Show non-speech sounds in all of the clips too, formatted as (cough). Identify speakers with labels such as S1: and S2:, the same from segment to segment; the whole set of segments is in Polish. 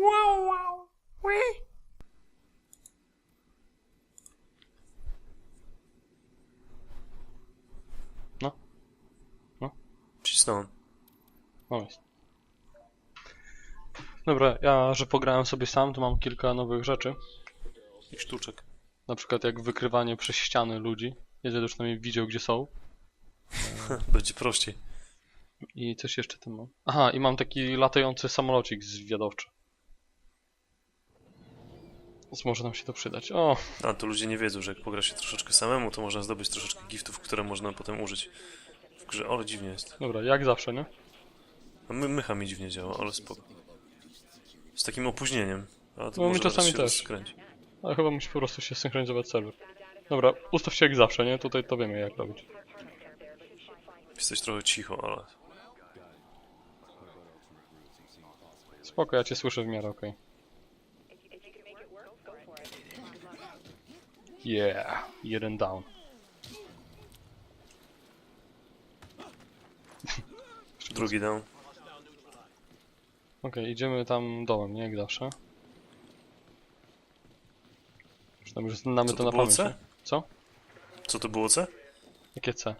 S1: Wow, wow. Wee.
S2: Cisnąłem.
S1: O jest. Dobra, ja, że pograłem sobie sam, to mam kilka nowych rzeczy.
S2: I sztuczek.
S1: Na przykład jak wykrywanie przez ściany ludzi. Jeżeli już przynajmniej widział, gdzie są. (laughs)
S2: Będzie prościej.
S1: I coś jeszcze tam mam. Aha, i mam taki latający samolocik zwiadowczy. Więc może nam się to przydać. O,
S2: A to ludzie nie wiedzą, że jak pogra się troszeczkę samemu, to można zdobyć troszeczkę giftów, które można potem użyć w grze. Ale dziwnie jest.
S1: dobra, jak zawsze, nie?
S2: A my, mycha mi dziwnie działa, ale spoko. Z takim opóźnieniem. A to
S1: No, mi
S2: może
S1: czasami
S2: zaraz
S1: też.
S2: się rozkręci.
S1: Ale chyba musi po prostu się synchronizować serwer. Dobra, ustaw się jak zawsze, nie? Tutaj to wiemy jak robić.
S2: Jesteś trochę cicho, ale...
S1: Spoko, ja cię słyszę w miarę okej. Yeah, jeden down.
S2: Drugi down.
S1: Okej, idziemy tam dołem, nie? Jak zawsze. Tam już znamy
S2: Co
S1: to
S2: to
S1: na
S2: było
S1: pamięć.
S2: C?
S1: nie? Co?
S2: Co to było C?
S1: Jakie C?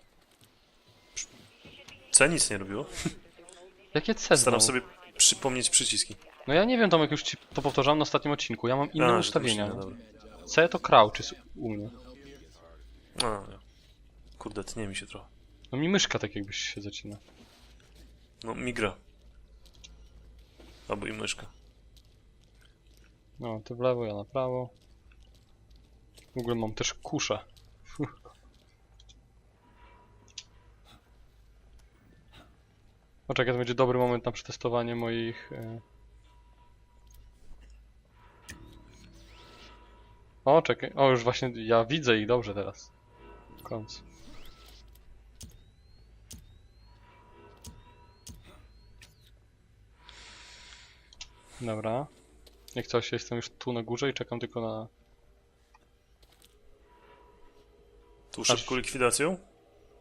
S2: C nic nie robiło. (laughs)
S1: Jakie C
S2: Staram
S1: znowu?
S2: sobie przypomnieć przyciski.
S1: No ja nie wiem, Tomek, już ci to powtarzałem na ostatnim odcinku. Ja mam inne
S2: A, że to
S1: ustawienia.
S2: dobra.
S1: C to crouch jest u mnie.
S2: Ja. Kurde, tnie mi się trochę.
S1: No mi myszka tak jakbyś się zacina.
S2: No, migra. Albo i myszka.
S1: No, ty w lewo, ja na prawo. W ogóle mam też kuszę. (laughs) Poczekaj, to będzie dobry moment na przetestowanie moich... E... O, czekaj. O, już właśnie ja widzę ich dobrze teraz. Końcu. Dobra. Jak coś, jestem już tu na górze i czekam tylko na...
S2: Tu
S1: Aż-
S2: szybką likwidacją?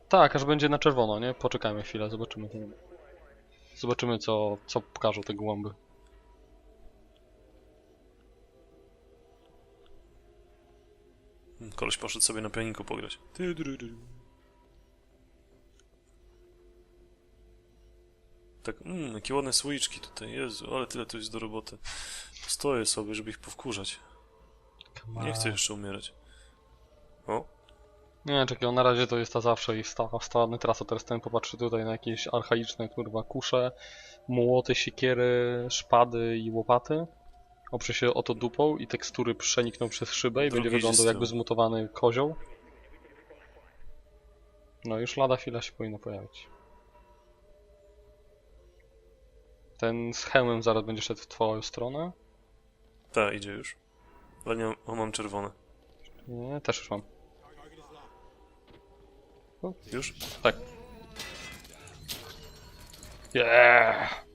S1: Tak, aż będzie na czerwono, nie? Poczekajmy chwilę, zobaczymy. Zobaczymy, co, co pokażą te głąby.
S2: Koleś poszedł sobie na pianinku pograć. Tak, mmm, jakie ładne słoiczki tutaj, Jezu, ale tyle tu jest do roboty. Stoję sobie, żeby ich powkurzać. Nie chcę jeszcze umierać. O,
S1: Nie, czekaj, na razie to jest ta zawsze i stała, stała trasa. Teraz ten popatrzy tutaj na jakieś archaiczne, kurwa, kusze, młoty, siekiery, szpady i łopaty. Oprze się o to dupą i tekstury przenikną przez szybę i
S2: Drugi
S1: będzie wyglądał jakby zmutowany kozioł. No już lada chwila się powinno pojawić. Ten z hełmem zaraz będzie szedł w twoją stronę.
S2: ta, idzie już. Ale nie, o, mam czerwone.
S1: Nie, też już mam.
S2: Już?
S1: Tak. Yeah!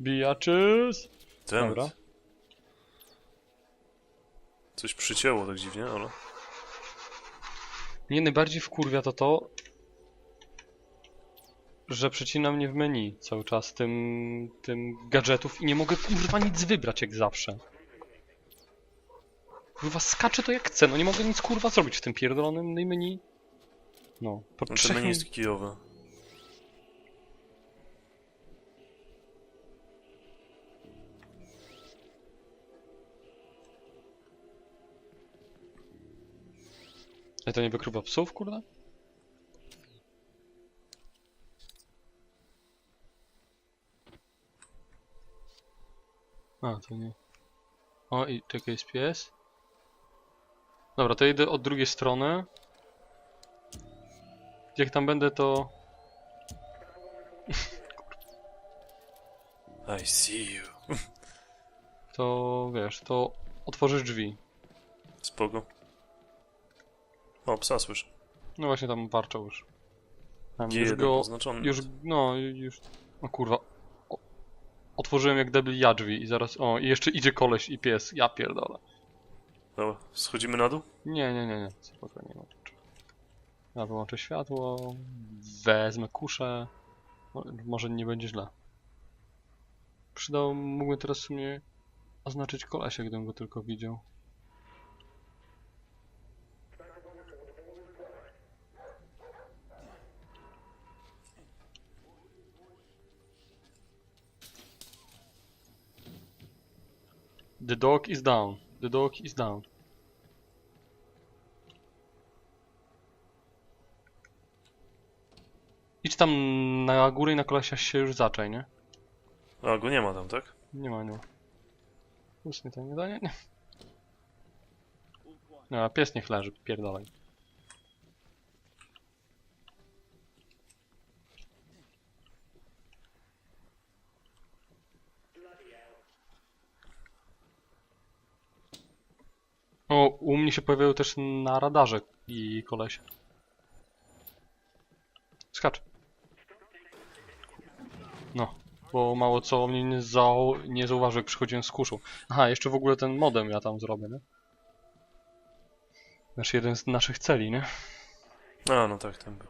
S1: Bijaczys!
S2: Temat.
S1: Dobra.
S2: Coś przycięło tak dziwnie, ale...
S1: Mnie najbardziej wkurwia to to, że przecina mnie w menu cały czas tym, tym gadżetów i nie mogę kurwa nic wybrać jak zawsze. Kurwa skaczę to jak chcę, no nie mogę nic kurwa zrobić w tym pierdolonym menu. No, po
S2: No,
S1: trzech
S2: menu jest kijowe.
S1: Ale to nie wykrywa psów, kurde? A, to nie. O, i czekaj, jest pies. Dobra, to idę od drugiej strony. Jak tam będę, to... (laughs)
S2: I see you.
S1: To, wiesz, to otworzysz drzwi.
S2: Spoko. O, psa słyszę.
S1: No właśnie tam warczał już. Tam
S2: G1
S1: już go...
S2: oznaczony.
S1: Już, no, już... O kurwa. O, otworzyłem jak debil ja drzwi i zaraz... O, i jeszcze idzie koleś i pies. Ja pierdolę.
S2: Dobra, schodzimy na dół?
S1: Nie, nie, nie, nie. Spokojnie, nie ma rzeczy. Ja wyłączę światło, wezmę kuszę. Mo- Może nie będzie źle. Przydał, mógłbym teraz w sumie oznaczyć kolesia, gdybym go tylko widział. The dog is down. The dog is down. Idź tam na górę i na kolesia się już zaczaj, nie?
S2: A, go nie ma tam, tak?
S1: Nie ma, nie ma. Ustnie to nie da, nie? Nie. No, a pies niech leży, pierdolaj. O, u mnie się pojawiają też na radarze i kolesie. Skacz. No, bo mało co mnie nie, zau nie zauważył, jak przychodziłem z kuszu. Aha, jeszcze w ogóle ten modem ja tam zrobię, nie? Znaczy jeden z naszych celi, nie?
S2: A, no tak, tam był.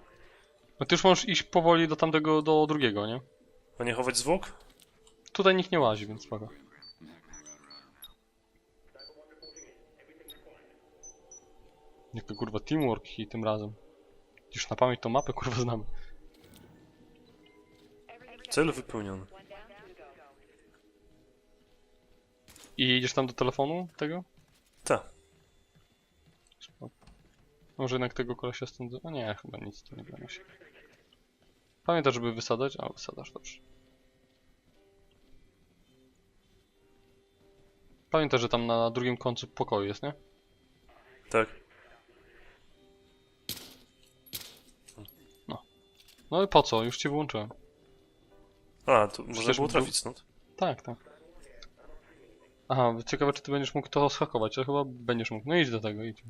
S1: No ty już możesz iść powoli do tamtego, do drugiego, nie?
S2: A nie chować zwłok?
S1: Tutaj nikt nie łazi, więc spoko. Jaka kurwa teamwork i tym razem. Już na pamięć tą mapę kurwa znamy.
S2: Cel wypełniony.
S1: I idziesz tam do telefonu tego?
S2: Ta.
S1: Spoko. Może jednak tego kolesia stąd... No nie, chyba nic tu nie będzie się. Pamiętasz, żeby wysadzać? A, wysadzasz, dobrze. Pamiętasz, że tam na drugim końcu pokoju jest, nie?
S2: Tak.
S1: No i po co? Już ci wyłączyłem.
S2: A, tu można
S1: Przecież
S2: było
S1: był-
S2: trafić stąd.
S1: Tak, tak. Aha, ciekawe czy ty będziesz mógł to schakować, ale chyba będziesz mógł. No idź do tego, idź.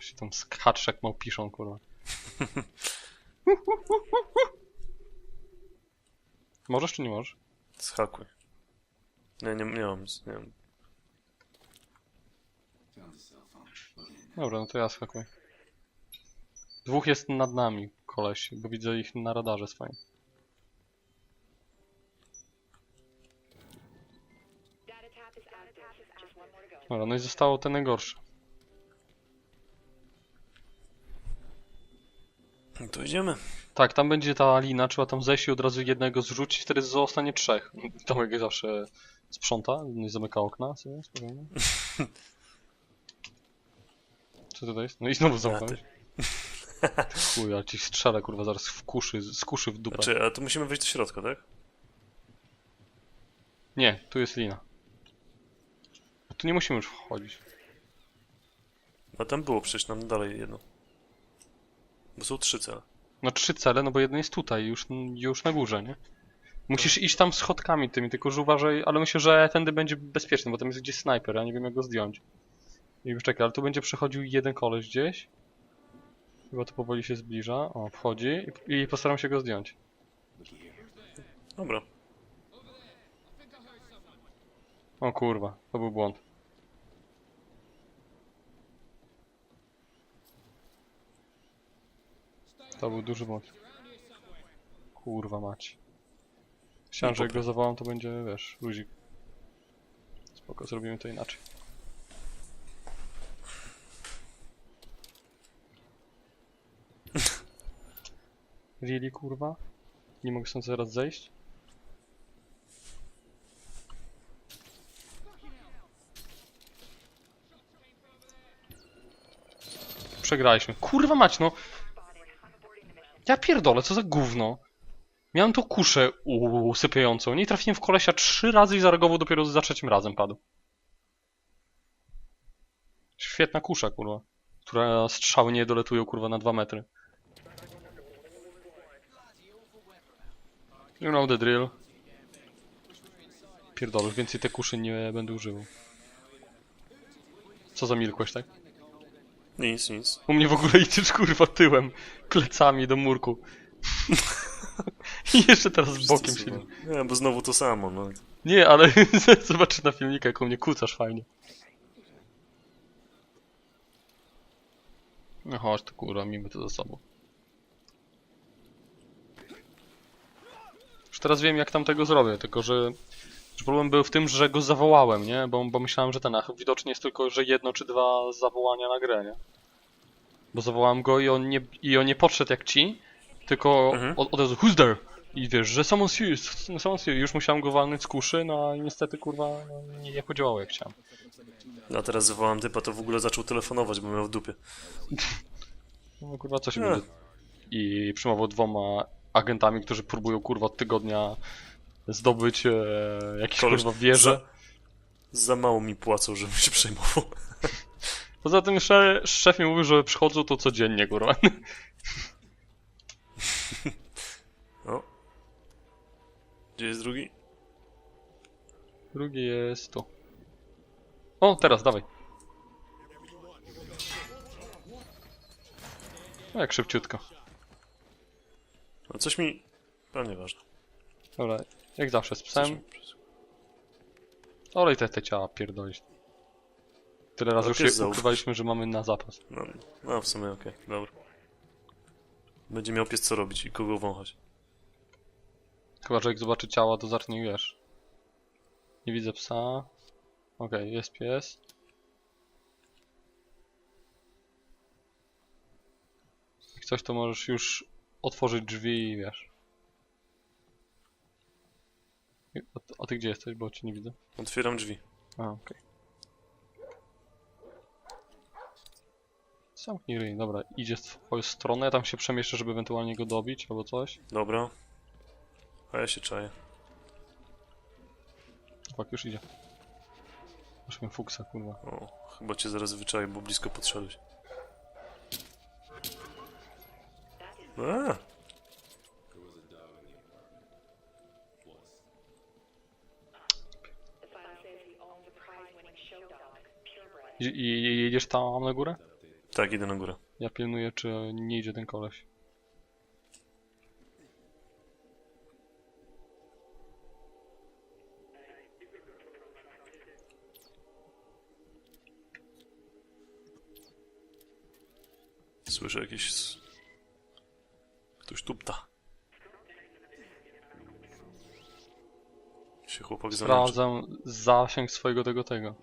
S1: Się tam skacz jak małpiszą, kurwa. (laughs) możesz czy nie możesz?
S2: Schakuj. Nie, nie, nie mam nic, nie mam.
S1: Dobra, no to ja skakuję. Dwóch jest nad nami, bo widzę ich na radarze swoim. Dobra, no i zostało te najgorsze.
S2: No to idziemy.
S1: Tak, tam będzie ta lina, trzeba tam zejść i od razu jednego zrzucić, wtedy zostanie trzech. (laughs) Tomek zawsze sprząta, nie zamyka okna, sobie spokojnie. (laughs) Co to jest? No i znowu zamknąłeś. Chuj, ja ci strzelę kurwa zaraz w kuszy, z kuszy w dupę.
S2: Znaczy, a tu musimy wejść do środka, tak?
S1: Nie, tu jest lina. A tu nie musimy już wchodzić.
S2: A tam było przecież nam dalej jedno. Bo są trzy cele.
S1: No trzy cele, no bo jedno jest tutaj, już, już na górze, nie? Musisz iść tam schodkami tymi, tylko że uważaj, ale myślę, że tędy będzie bezpieczny, bo tam jest gdzieś snajper, ja nie wiem jak go zdjąć. I już czekaj, ale tu będzie przechodził jeden koleś gdzieś. Chyba to powoli się zbliża. O, wchodzi i, i postaram się go zdjąć.
S2: Dobra.
S1: O kurwa, to był błąd. To był duży błąd. Kurwa mać. Chciałem, że jak go zawołam, to będzie, wiesz, luzik. Spoko, zrobimy to inaczej. Really, kurwa? Nie mogę stąd zaraz zejść? Przegraliśmy. Kurwa mać, no. Ja pierdolę, co za gówno. Miałem tą kuszę usypiającą. Nie trafiłem w kolesia trzy razy i zareagował dopiero za trzecim razem padł. Świetna kusza, kurwa. Która strzały nie doletują, kurwa, na dwa metry. You know the drill. Pierdolę, już więcej te kuszy nie będę używał. Co zamilkłeś, tak?
S2: Nic, nic.
S1: U mnie w ogóle idziesz kurwa tyłem, plecami do murku. I jeszcze teraz bokiem się.
S2: Nie, bo znowu to samo, no.
S1: Nie, ale (laughs) zobaczysz na filmiku, jak u mnie kucasz fajnie. No chodź to kurwa, miejmy to za sobą. Już teraz wiem jak tam tego zrobię, tylko że Że Problem był w tym, że go zawołałem, nie? Bo, bo myślałem, że ten, a widocznie jest tylko, że jedno czy dwa zawołania na grę, nie? Bo zawołałem go i on nie, i on nie podszedł jak ci, tylko
S2: Mhm.
S1: od, od razu who's there? I wiesz, że someone's here, someone's here. Już musiałem go walnąć z kuszy, no i niestety kurwa no, nie, nie podziałało jak chciałem.
S2: A teraz zawołałem typa, to w ogóle zaczął telefonować, bo miał w dupie. (laughs)
S1: No kurwa, co się
S2: Ech.
S1: będzie... I przyjmował dwoma agentami, którzy próbują kurwa od tygodnia zdobyć e, jakieś
S2: Koleś
S1: kurwa wieże.
S2: Za, za mało mi płacą, żebym się przejmował. (laughs)
S1: Poza tym sze, szef mi mówił, że przychodzą to codziennie, kurwa. (laughs)
S2: O. Gdzie jest drugi?
S1: Drugi jest tu. O, teraz, dawaj. No jak szybciutko.
S2: No coś mi... No nieważne.
S1: Dobra, jak zawsze z psem. Olej te, te ciała pierdolić. Tyle razy już się ukrywaliśmy, że mamy na zapas.
S2: No, no w sumie okej, dobra. Będzie miał pies co robić i kogo wąchać.
S1: Chyba, że jak zobaczy ciała, to zacznie wiesz. Nie widzę psa. Okej, jest pies. Jak coś, to możesz już otworzyć drzwi i wiesz. A, ty- a ty gdzie jesteś, bo cię nie widzę?
S2: Otwieram drzwi.
S1: A, okej. Zamknij ryj, dobra, idzie w twoją stronę, ja tam się przemieszczę, żeby ewentualnie go dobić albo coś.
S2: Dobra. A ja się czaję.
S1: Fak, już idzie. Masz mnie fuksa, kurwa.
S2: O, chyba cię zaraz wyczaję, bo blisko podszedłeś. A,
S1: I, i jedziesz tam na górę?
S2: tak, idę na górę.
S1: Ja pilnuję, czy nie idzie ten koleś.
S2: Słyszę jakieś... s- Ktoś tupta. Się chłopak zamęczył.
S1: Sprawdzam zasięg swojego tego tego.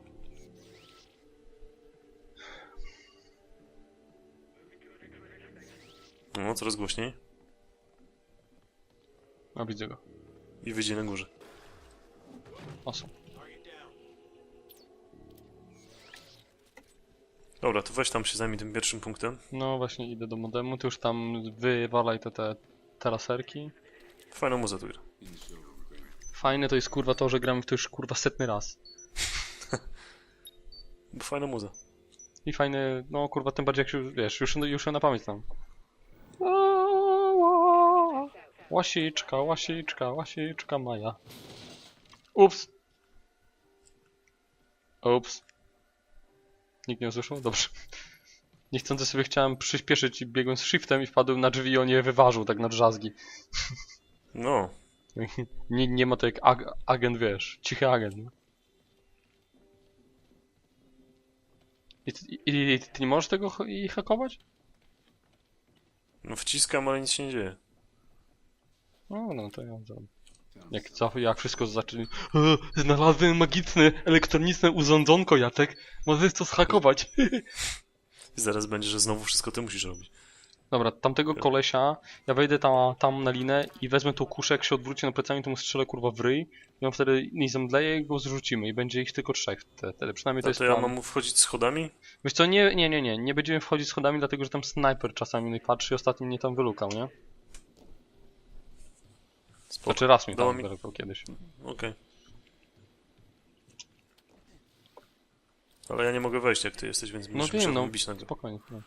S2: No, coraz głośniej.
S1: A widzę go.
S2: I wyjdzie na górze.
S1: Awesome.
S2: Dobra, to weź tam się zajmij tym pierwszym punktem.
S1: No właśnie idę do modemu, ty już tam wywalaj te, te teraserki.
S2: Fajna muza tu gra.
S1: Fajne to jest kurwa to, że gramy w to już kurwa setny raz. (laughs)
S2: Fajna muza.
S1: I fajny, no kurwa tym bardziej jak się, wiesz, już, już ją na pamięć znam. Łasiczka, łasiczka, łasiczka Maja. Ups. Ups. Nikt nie usłyszał? Dobrze. (laughs) Niechcący sobie chciałem przyspieszyć i biegłem z shiftem i wpadłem na drzwi i on je wyważył tak na drzazgi. (laughs)
S2: No,
S1: Nie, nie ma to jak ag agent, wiesz, cichy agent. Nie? I, ty- i, i ty nie możesz tego i hakować?
S2: no wciskam, ale nic się nie dzieje.
S1: No, no to ja zrobię. Jak, co, jak wszystko zacznie. E, znalazłem magiczne, elektroniczne urządzonko, Jacek. Możesz to zhakować.
S2: I (laughs) zaraz będzie, że znowu wszystko ty musisz robić.
S1: Dobra, tamtego kolesia, ja wejdę tam, tam na linę i wezmę tą kuszę, jak się odwróci na plecami, to mu strzelę kurwa w ryj. I on wtedy nie zemdleje i go zrzucimy i będzie ich tylko trzech wtedy. Przynajmniej to
S2: A
S1: jest
S2: to ja
S1: plan.
S2: mam wchodzić schodami?
S1: Wiesz co, nie, nie, nie, nie, nie będziemy wchodzić schodami, dlatego że tam snajper czasami patrzy i ostatnio mnie tam wylukał, nie?
S2: Spoko.
S1: Znaczy raz mnie
S2: Dało
S1: tam
S2: mi-
S1: kiedyś.
S2: Okej. Ale ja nie mogę wejść jak ty jesteś, więc
S1: No
S2: będziesz
S1: wiem, no,
S2: wybić na
S1: spokojnie. No.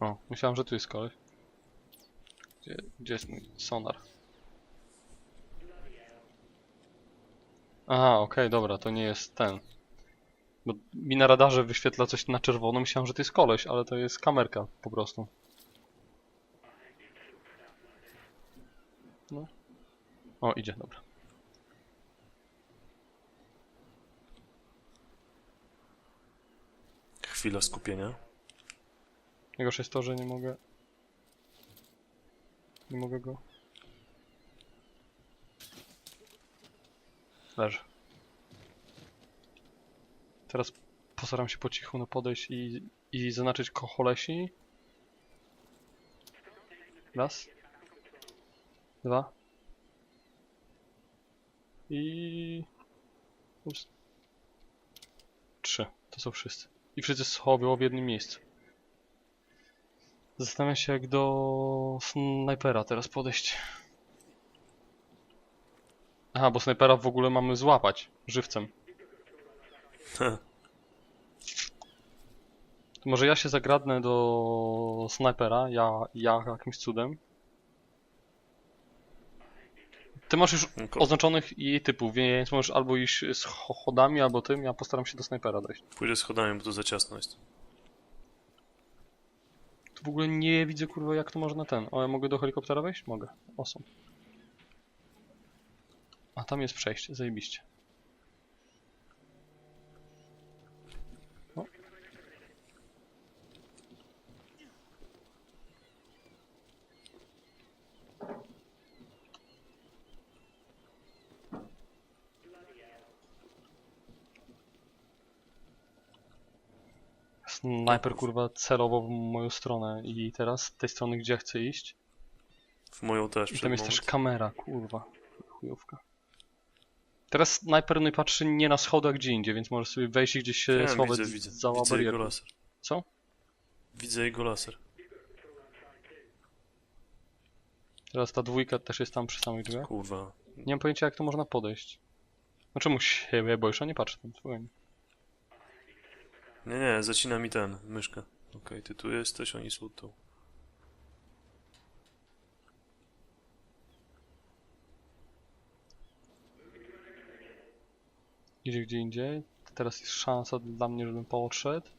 S1: O, myślałem, że tu jest koleś. Gdzie, gdzie jest mój sonar? Aha, okej, dobra, to nie jest ten. Bo mi na radarze wyświetla coś na czerwono, myślałem, że to jest koleś, ale to jest kamerka po prostu. No. O, idzie, dobra.
S2: Chwila skupienia.
S1: Najgorsze jest to, że nie mogę... Nie mogę go... Leży. Teraz postaram się po cichu no podejść i, i zaznaczyć kocholesi. Raz. Dwa. I... Ups. Trzy. To są wszyscy. I wszyscy schowią w jednym miejscu. Zastanawiam się jak do snajpera teraz podejść. Aha, bo snajpera w ogóle mamy złapać żywcem. To może ja się zagradnę do snajpera, ja, ja jakimś cudem. Ty masz już oznaczonych jej typów, więc możesz albo iść z cho- chodami, albo tym, ja postaram się do snajpera dojść.
S2: Pójdę schodami, bo to za ciasno jest.
S1: Tu w ogóle nie widzę kurwa jak to można ten. O, ja mogę do helikoptera wejść? Mogę. Osą. A tam jest przejście, zajebiście. Snajper kurwa celował w moją stronę i teraz z tej strony gdzie chcę iść
S2: W moją też
S1: i tam jest też
S2: moment.
S1: kamera, kurwa. Chujówka. Teraz snajper nie patrzy nie na schody, a gdzie indziej, więc możesz sobie wejść i gdzieś się schować
S2: widzę, widzę.
S1: za
S2: Widzę jego laser.
S1: Co?
S2: Widzę jego laser.
S1: Teraz ta dwójka też jest tam przy samych drzwiach.
S2: Kurwa.
S1: Nie mam pojęcia jak to można podejść. No czemu się boisz, a nie patrz tam, spokojnie.
S2: Nie, nie, zacina mi ten, myszkę. Okej, ty tu jesteś, oni są tu.
S1: Idzie gdzie indziej. Teraz jest szansa dla mnie, żebym podszedł.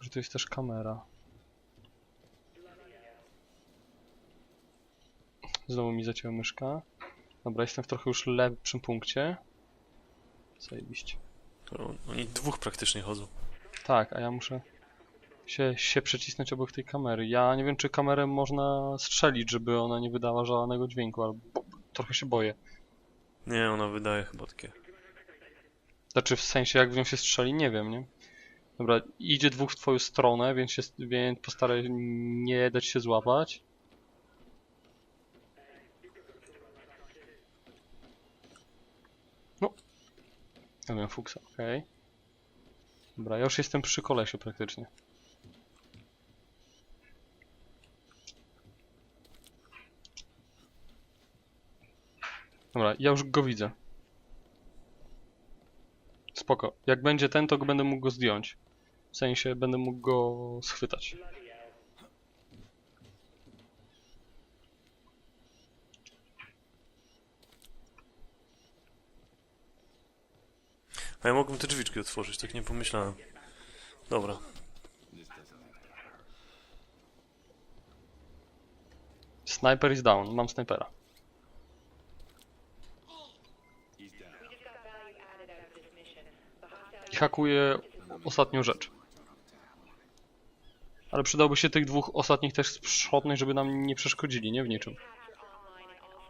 S1: Że tu jest też kamera. Znowu mi zacięła myszka. Dobra, jestem w trochę już lepszym punkcie. Zajebiście.
S2: Oni dwóch praktycznie chodzą.
S1: Tak, a ja muszę się, się przycisnąć obok tej kamery. Ja nie wiem, czy kamerę można strzelić, żeby ona nie wydała żadnego dźwięku, albo trochę się boję.
S2: Nie, ona wydaje chyba takie.
S1: Znaczy w sensie jak w nią się strzeli, nie wiem, nie? Dobra, idzie dwóch w twoją stronę, więc, się, więc postaraj nie dać się złapać. Ja wiem, fuksa, okej. Dobra, ja już jestem przy kolesiu praktycznie. Dobra, ja już go widzę. Spoko. Jak będzie ten, to będę mógł go zdjąć. W sensie będę mógł go schwytać.
S2: A ja mogłem te drzwiczki otworzyć, tak nie pomyślałem. Dobra.
S1: Sniper is down. Mam snajpera. I hakuję ostatnią rzecz. Ale przydałoby się tych dwóch ostatnich też sprzątnąć, żeby nam nie przeszkodzili, nie w niczym.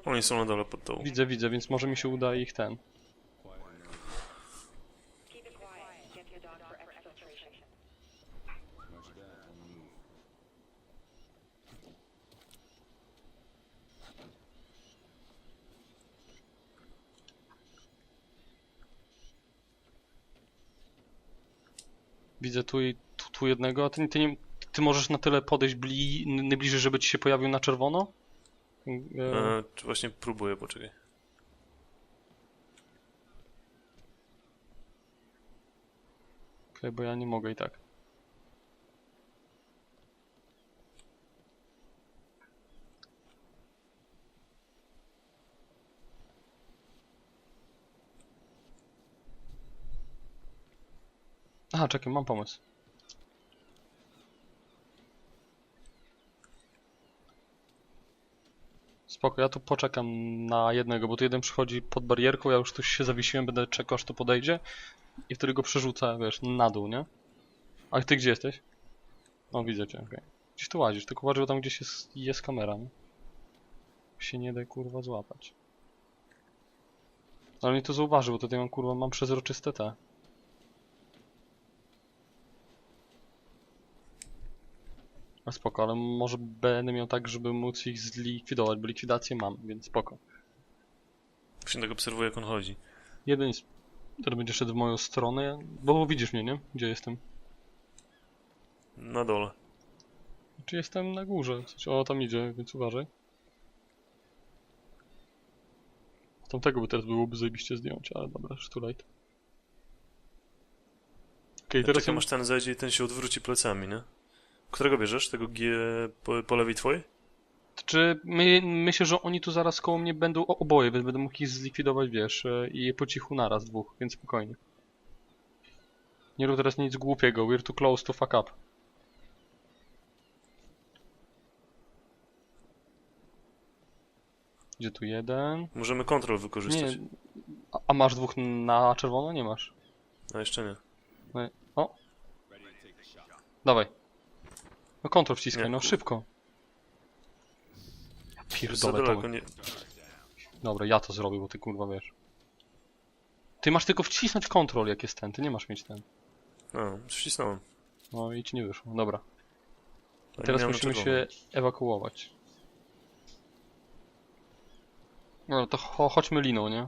S2: Oni są na dole pod dołu.
S1: Widzę, widzę, więc może mi się uda ich ten. Widzę tu tu, tu jednego, a ty, ty, nie, ty możesz na tyle podejść bli, najbliżej, żeby ci się pojawił na czerwono? E,
S2: E, właśnie próbuję, poczekaj.
S1: Okej, bo ja nie mogę i tak. Aha, czekaj, mam pomysł. Spoko, ja tu poczekam na jednego, bo tu jeden przychodzi pod barierką, ja już tu się zawiesiłem, będę czekał aż to podejdzie i wtedy go przerzuca, wiesz, na dół, nie? A ty gdzie jesteś? O, widzę cię, okej. Gdzieś tu łazisz, tylko uważaj, bo tam gdzieś jest, jest kamera, nie? Się nie da kurwa złapać. Ale nie to zauważył, bo tutaj mam kurwa, mam przezroczyste te. A spoko, ale może będę miał tak, żeby móc ich zlikwidować, bo likwidację mam, więc spoko.
S2: Właśnie tak obserwuję, jak on chodzi.
S1: Jeden jest, który będzie szedł w moją stronę, bo widzisz mnie, nie? Gdzie jestem?
S2: Na dole.
S1: Czy jestem na górze? Coś, o, tam idzie, więc uważaj. Tamtego by teraz byłoby zajebiście zdjąć, ale dobra, już too late. Okej, teraz
S2: Czekaj,
S1: ja
S2: masz ten zejdzie i ten się odwróci plecami, nie? Którego bierzesz? Tego G po, po lewej twojej?
S1: Czy my, myślę, że oni tu zaraz koło mnie będą o- oboje, więc będę mógł ich zlikwidować, wiesz, e, i po cichu naraz dwóch, więc spokojnie. Nie rób teraz nic głupiego, we're too close to fuck up. Gdzie tu jeden?
S2: Możemy kontrol wykorzystać.
S1: Nie. A, a masz dwóch na czerwono? Nie masz.
S2: A jeszcze nie.
S1: O! Dawaj. No kontrol wciskaj,
S2: Nie,
S1: no
S2: kur-
S1: szybko. Ja
S2: Za
S1: pierdolę
S2: nie...
S1: Dobra, ja to zrobię, bo ty kurwa wiesz. Ty masz tylko wcisnąć kontrol jak jest ten, ty nie masz mieć ten.
S2: A, ścisnąłem.
S1: No i ci nie wyszło, dobra.
S2: Nie
S1: Teraz
S2: miałem na
S1: musimy się ewakuować. No to cho chodźmy liną, nie?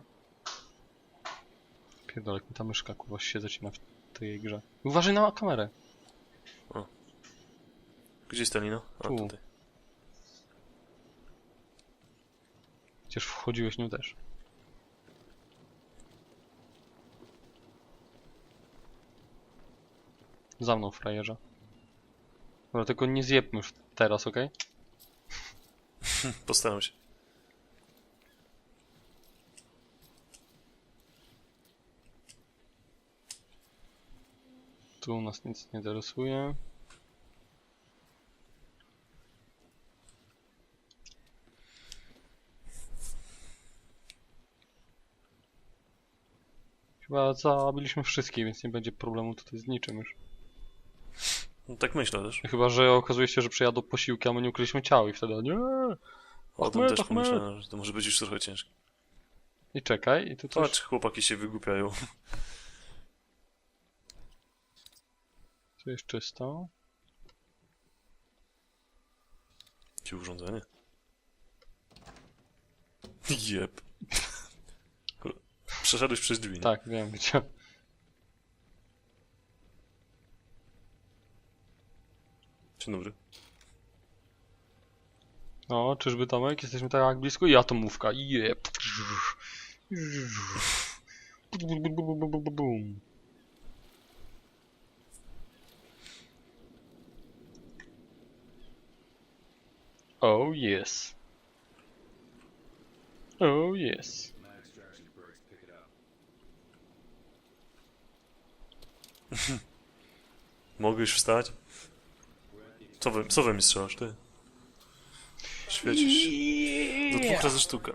S1: Pierdolę, jak mi ta myszka kurwa się zacina w tej grze. Uważaj na kamerę.
S2: Gdzie jest ta lina? A,
S1: Tu.
S2: tutaj.
S1: Chociaż wchodziłeś nią też. Za mną, frajerze. Dobra, tylko nie zjebmy już teraz, okej?
S2: Postaram się.
S1: Tu nas nic nie interesuje. Chyba zabiliśmy wszystkich, więc nie będzie problemu tutaj z niczym już.
S2: No, tak myślę też.
S1: Chyba, że okazuje się, że przyjadą posiłki, a my nie ukryliśmy ciał i wtedy nie.
S2: O tym też pomyślałem, że to może być już trochę ciężkie.
S1: I czekaj, i tu coś...
S2: Patrz, chłopaki się wygłupiają. (laughs)
S1: Tu jest czysto.
S2: Ci urządzenie. (laughs) Jep. (laughs) Przeszedłeś przez drzwi, nie?
S1: Tak, wiem gdzie.
S2: Dzień dobry.
S1: No, czyżby Tomek? Jesteśmy tak blisko? I atomówka. Bum. Oh yes. Oh yes.
S2: Mogę już wstać? Co we, co we mnie strzelasz, ty? Świecisz. Do dwóch razy sztuka.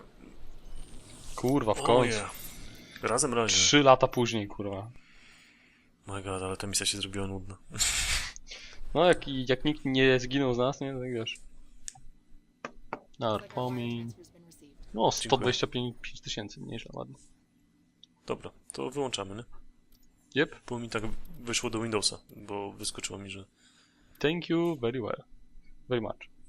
S1: Kurwa, w
S2: O
S1: końcu.
S2: yeah. Razem razem.
S1: Trzy lata później, kurwa.
S2: My god, ale ta misja się zrobiła nudna. (laughs)
S1: No, jak, jak nikt nie zginął z nas, nie? Tak wiesz. Arpomin. No, 125 tysięcy, nieźle, ładnie.
S2: Dobra, to wyłączamy, nie?
S1: Yep.
S2: Bo mi tak wyszło do Windowsa, bo wyskoczyło mi, że
S1: Thank you very well. Very much.